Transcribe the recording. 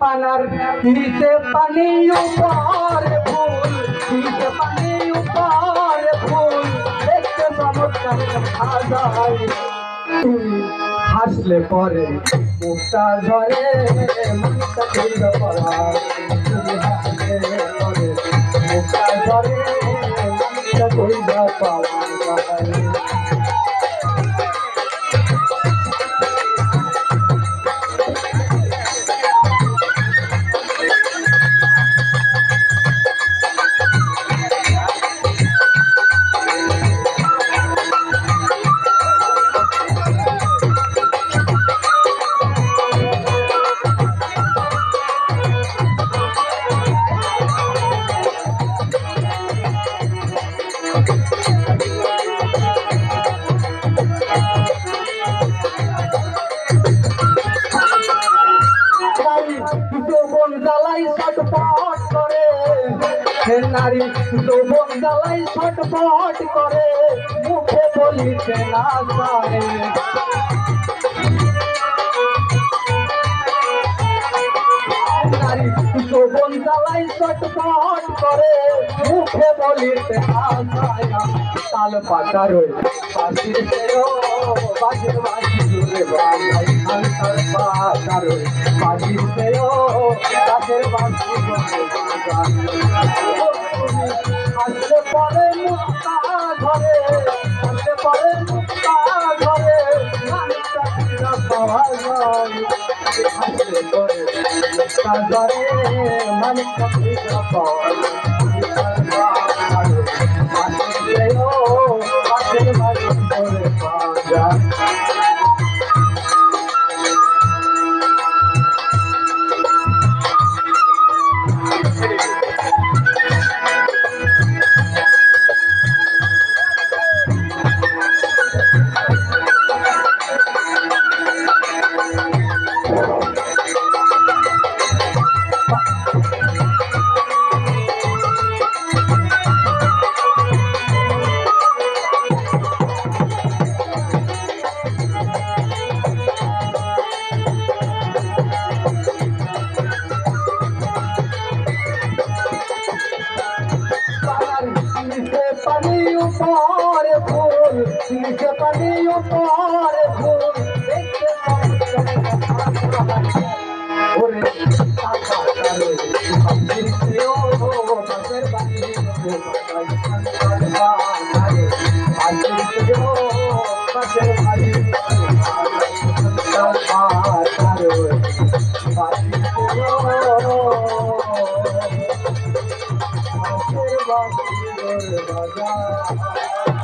পানার দিতে পানি উপর ফুল দিতে পানি উপর ফুল, দেখতে চমৎকার হাসলে পরে মুখটা ঝরে মুখটা খুলতে পড়া পরে জ্বালাই ছটপট করে। হে নারী যৌবন জ্বালাই ছটপট করে। মুখে বলিতে না পারে নারী যৌবন জ্বালাই ছটপট করে। মুখে বলিতে না তাল পাতা রয়ে বাজির বাজি জুড়ে বাজাই খানকার পাতা রয়ে পাখির বাজি জুড়ে বাজাই মুক্তা ধরে আসলে পরে মুক্তা ধরে মানুষটা কিনা পাওয়া যায় আসলে পরে মুক্তা ধরে মানুষটা কিনা পাওয়া যায় নিচে পানি উপর ফুল নিচে পানি উপর ফুল দেখতে ওরে বাড়ি বাজার